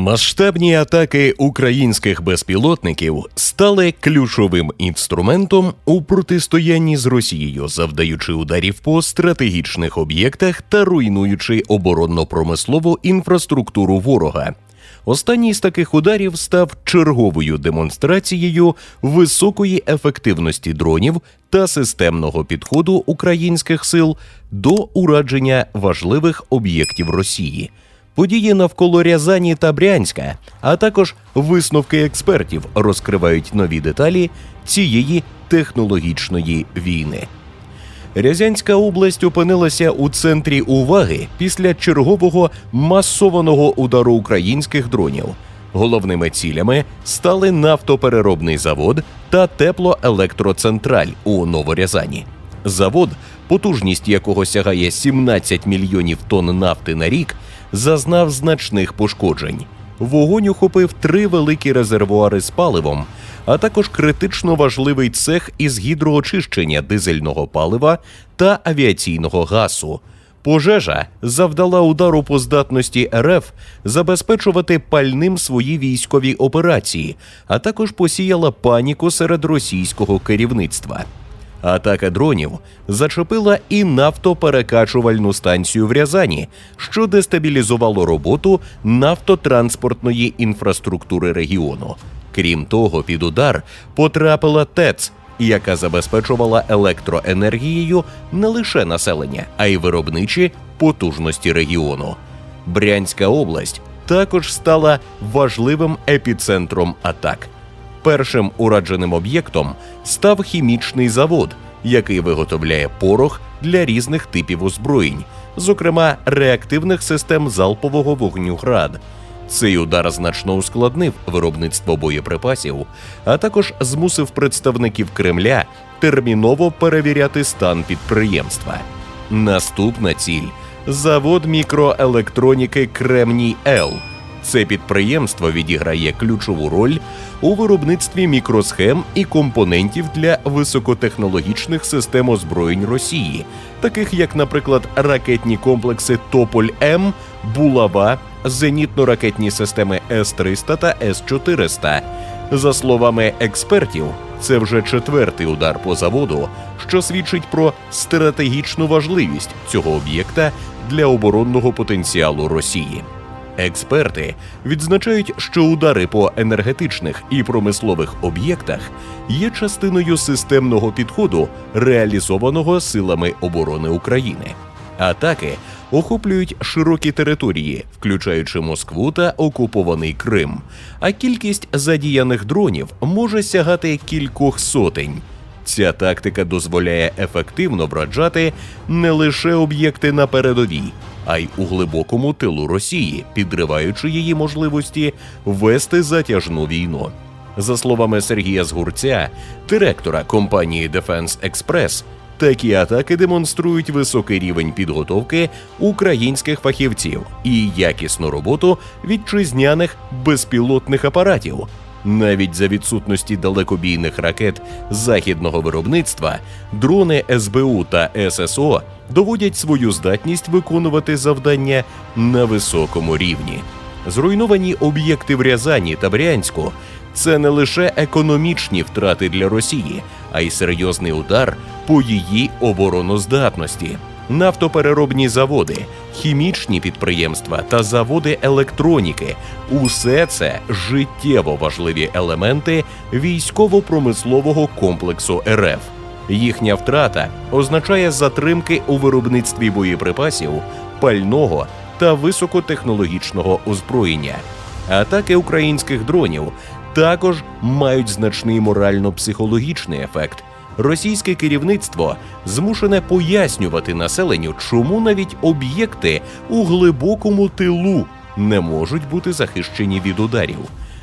Масштабні атаки українських безпілотників стали ключовим інструментом у протистоянні з Росією, завдаючи ударів по стратегічних об'єктах та руйнуючи оборонно-промислову інфраструктуру ворога. Останній з таких ударів став черговою демонстрацією високої ефективності дронів та системного підходу українських сил до урадження важливих об'єктів Росії. Події навколо Рязані та Брянська, а також висновки експертів розкривають нові деталі цієї технологічної війни. Рязанська область опинилася у центрі уваги після чергового масованого удару українських дронів. Головними цілями стали нафтопереробний завод та теплоелектроцентраль у Новорязані. Завод, потужність якого сягає 17 мільйонів тонн нафти на рік, зазнав значних пошкоджень. Вогонь охопив три великі резервуари з паливом, а також критично важливий цех із гідроочищення дизельного палива та авіаційного газу. Пожежа завдала удару по здатності РФ забезпечувати пальним свої військові операції, а також посіяла паніку серед російського керівництва. Атака дронів зачепила і нафтоперекачувальну станцію в Рязані, що дестабілізувало роботу нафтотранспортної інфраструктури регіону. Крім того, під удар потрапила ТЕЦ, яка забезпечувала електроенергією не лише населення, а й виробничі потужності регіону. Брянська область також стала важливим епіцентром атак. Першим урадженим об'єктом став хімічний завод, який виготовляє порох для різних типів озброєнь, зокрема реактивних систем залпового вогню град. Цей удар значно ускладнив виробництво боєприпасів, а також змусив представників Кремля терміново перевіряти стан підприємства. Наступна ціль завод мікроелектроніки Кремній Л. Це підприємство відіграє ключову роль у виробництві мікросхем і компонентів для високотехнологічних систем озброєнь Росії, таких як, наприклад, ракетні комплекси Тополь М, Булава, зенітно-ракетні системи С-300 та С-400. За словами експертів, це вже четвертий удар по заводу, що свідчить про стратегічну важливість цього об'єкта для оборонного потенціалу Росії. Експерти відзначають, що удари по енергетичних і промислових об'єктах є частиною системного підходу, реалізованого силами оборони України. Атаки охоплюють широкі території, включаючи Москву та окупований Крим. А кількість задіяних дронів може сягати кількох сотень. Ця тактика дозволяє ефективно враджати не лише об'єкти на передовій, а й у глибокому тилу Росії, підриваючи її можливості вести затяжну війну. За словами Сергія Згурця, директора компанії Defense Express, такі атаки демонструють високий рівень підготовки українських фахівців і якісну роботу вітчизняних безпілотних апаратів. Навіть за відсутності далекобійних ракет західного виробництва дрони СБУ та ССО доводять свою здатність виконувати завдання на високому рівні. Зруйновані об'єкти в Рязані та Брянську це не лише економічні втрати для Росії, а й серйозний удар по її обороноздатності. Нафтопереробні заводи, хімічні підприємства та заводи електроніки усе це життєво важливі елементи військово-промислового комплексу РФ. Їхня втрата означає затримки у виробництві боєприпасів, пального та високотехнологічного озброєння. Атаки українських дронів також мають значний морально-психологічний ефект. Російське керівництво змушене пояснювати населенню, чому навіть об'єкти у глибокому тилу не можуть бути захищені від ударів.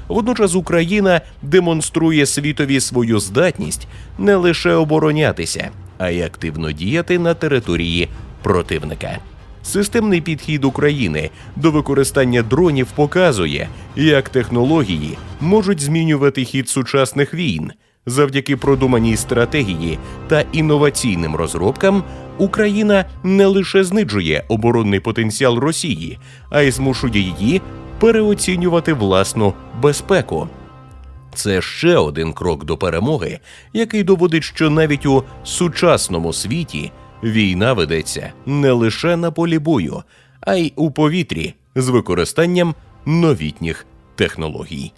Водночас Україна демонструє світові свою здатність не лише оборонятися, а й активно діяти на території противника. Системний підхід України до використання дронів показує, як технології можуть змінювати хід сучасних війн. Завдяки продуманій стратегії та інноваційним розробкам Україна не лише знижує оборонний потенціал Росії, а й змушує її переоцінювати власну безпеку. Це ще один крок до перемоги, який доводить, що навіть у сучасному світі війна ведеться не лише на полі бою, а й у повітрі з використанням новітніх технологій.